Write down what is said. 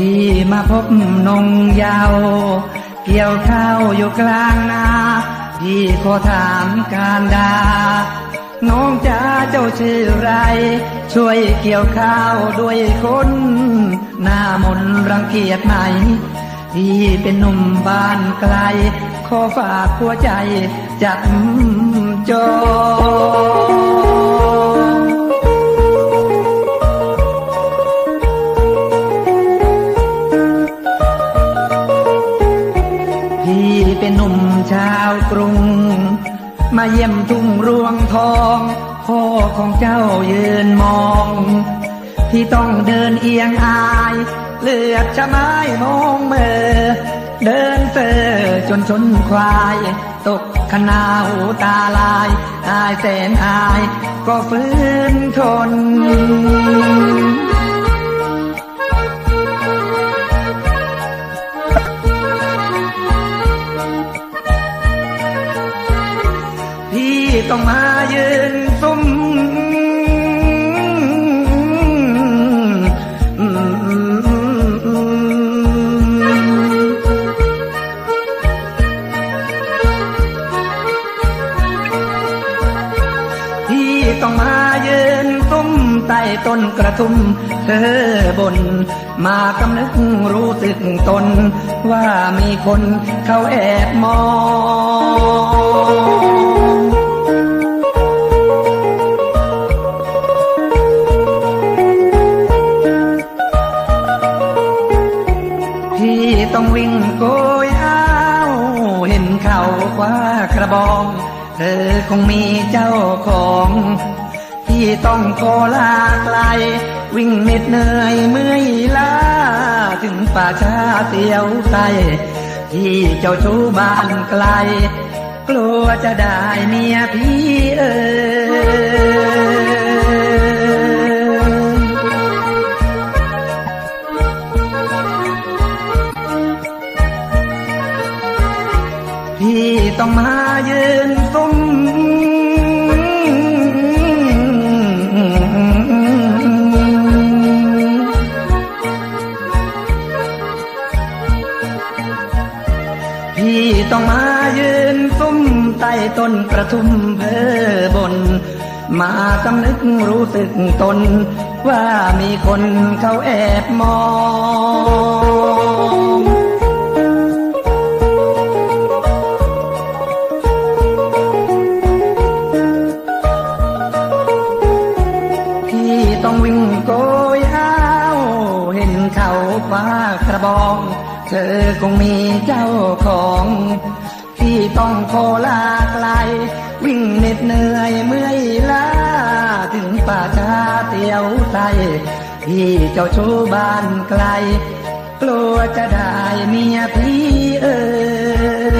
พี่มาพบนงเยาว เกี่ยวข้าวอยู่กลางนาพี่ขอถามการดา น้องจ๋าเจ้าชื่อไร ช่วยเกี่ยวข้าวด้วยคนหน้ามนรังเกียจไหมพี่เป็นหนุ่มบ้านไกล ขอฝากหัวใจจับจอง พี่เป็นหนุ่มชาวกรุง มาเยี่ยมทุ่งรวงทองพ่อของเจ้ายืนมอง ที่ต้องเดินเอียงอาย เลือดชะไม้มองเมอเดินเซอจนชนควาย ตกขนาวตาลาย อายแสนอาย ก็ฟื้นทน ต้องมายืนซุ่มพี่ต้องมายืนซุ่มใต้ต้นกระทุ่มเธอบน มากำนึกรู้สึกตน ว่ามีคนเขาแอบมอง พี่ต้องวิ่งโกยอ้าวเห็นเขาคว้ากระบอง เธอคงมีเจ้าของพี่ต้องขอลาไกล วิ่งเหน็ดเหนื่อยเมื่อยล้า ถึงป่าช้าเสียวใจที่เจ้าชู้บ้านไกล กลัวจะได้เมียพี่เอ๋ย ต้องมายืนซุ่มพี่ต้องมายืนซุ่มใต้ต้นกระทุ่มเพอบน มากำนึกรู้สึกตน ว่ามีคนเขาแอบมอง บอง เธอคงมีเจ้าของ ที่ต้องโคลาไกล วิ่งเหน็ดเหนื่อยเมื่อยล้า ถึงป่าชาเตียวไตที่เจ้าชู้บ้านไกล กลัวจะได้เมียพี่เออ